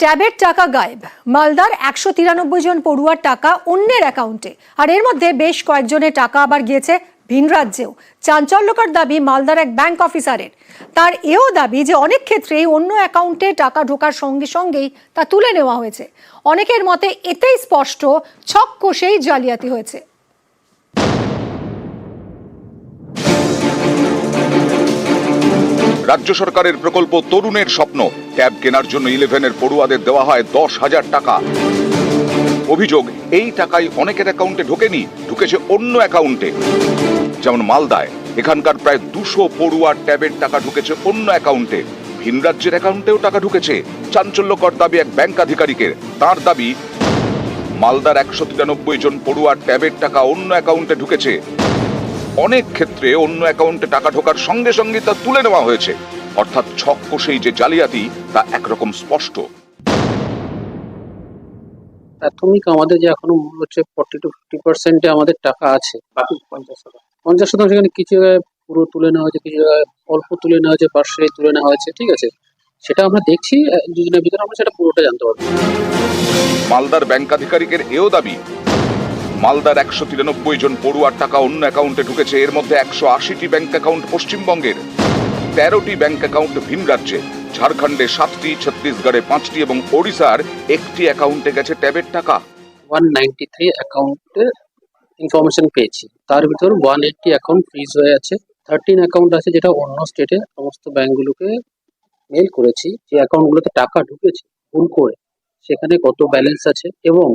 ট্যাবের টাকা গায়েব। মালদার একশো তিরানব্বই জন পড়ুয়ার টাকা অন্যের অ্যাকাউন্টে। আর এর মধ্যে বেশ কয়েকজনের টাকা আবার গিয়েছে ভিন রাজ্যেও। চাঞ্চল্যকর দাবি মালদার এক ব্যাংক অফিসারের। তার এও দাবি যে অনেক ক্ষেত্রেই অন্য অ্যাকাউন্টে টাকা ঢোকার সঙ্গে সঙ্গেই তা তুলে নেওয়া হয়েছে। অনেকের মতে এতেই স্পষ্ট, ছক কষেই জালিয়াতি হয়েছে। রাজ্য সরকারের প্রকল্প তরুণের স্বপ্ন। ট্যাব কেনার জন্য ইলেভেনের পড়ুয়াদের দেওয়া হয় দশ হাজার টাকা। অভিযোগ, এই টাকাই অনেকের অ্যাকাউন্টে ঢোকেনি, ঢুকেছে অন্য অ্যাকাউন্টে। যেমন মালদায়, এখানকার প্রায় দুশো পড়ুয়ার ট্যাবের টাকা ঢুকেছে অন্য অ্যাকাউন্টে। ভিন রাজ্যের অ্যাকাউন্টেও টাকা ঢুকেছে। চাঞ্চল্যকর দাবি এক ব্যাংক আধিকারিকের। তার দাবি, মালদার একশো তিরানব্বই জন পড়ুয়ার ট্যাবের টাকা অন্য অ্যাকাউন্টে ঢুকেছে। অনেক ক্ষেত্রে অন্য অ্যাকাউন্টে টাকা ঢোকার সঙ্গে সঙ্গে তা তুলে নেওয়া হয়েছে। অর্থাৎ ছক কষেই যে জালিয়াতি তা একরকম স্পষ্ট। প্রাথমিক আমাদের যে এখনও মূল হচ্ছে ফর্টি টু ফিফটি পার্সেন্টে আমাদের টাকা আছে বাকি পঞ্চাশ শতাংশ। পঞ্চাশ শতাংশ এখানে কিছু জায়গায় পুরো তুলে নেওয়া হয়েছে কিছু জায়গায় অল্প তুলে নেওয়া হয়েছে পার্সেন্ট তুলে নেওয়া হয়েছে ঠিক আছে? সেটা আমরা দেখছি দুদিনের ভিতরে আমরা সেটা পুরোটা জানতে পারব। মালদার ব্যাংক আধিকারিকের এও দাবি মালদার একশো তিরানব্বই জন পড়ুয়ার টাকা অন্য অ্যাকাউন্টে ঢুকেছে। এর মধ্যে একশো আশিটি ব্যাংক অ্যাকাউন্ট পশ্চিমবঙ্গের। তেরোটি ব্যাংক অ্যাকাউন্ট ভিন রাজ্যে। ঝাড়খণ্ডে সাতটি, ছত্তিশগড়ে পাঁচটি এবং ওড়িশার একটি অ্যাকাউন্টে গেছে ট্যাবের টাকা। ওয়ান নাইনটি থ্রি অ্যাকাউন্টে ইনফরমেশন পেয়েছি। তার ভিতর ওয়ান এইটটি অ্যাকাউন্ট ফ্রিজ হয়ে আছে। থার্টিন অ্যাকাউন্ট আছে যেটা অন্য স্টেটে সমস্ত ব্যাংকগুলোকে মেল করেছি। যে অ্যাকাউন্টগুলোতে টাকা ঢুকেছে ভুল করে, সেখানে কত ব্যালেন্স আছে এবং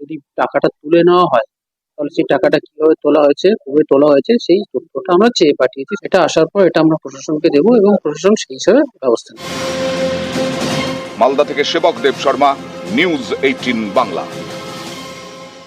যদি টাকাটা তুলে নেওয়া হয়, তাহলে সেই টাকাটা কীভাবে তোলা হয়েছে, কবে তোলা হয়েছে, সেই তথ্যটা আমরা চেয়ে পাঠিয়েছি। এটা আসার পর এটা আমরা প্রশাসনকে দেবো এবং প্রশাসন সেই হিসাবে ব্যবস্থা নেবে। মালদা থেকে সেবক দেব শর্মা, নিউজ এইটিন বাংলা।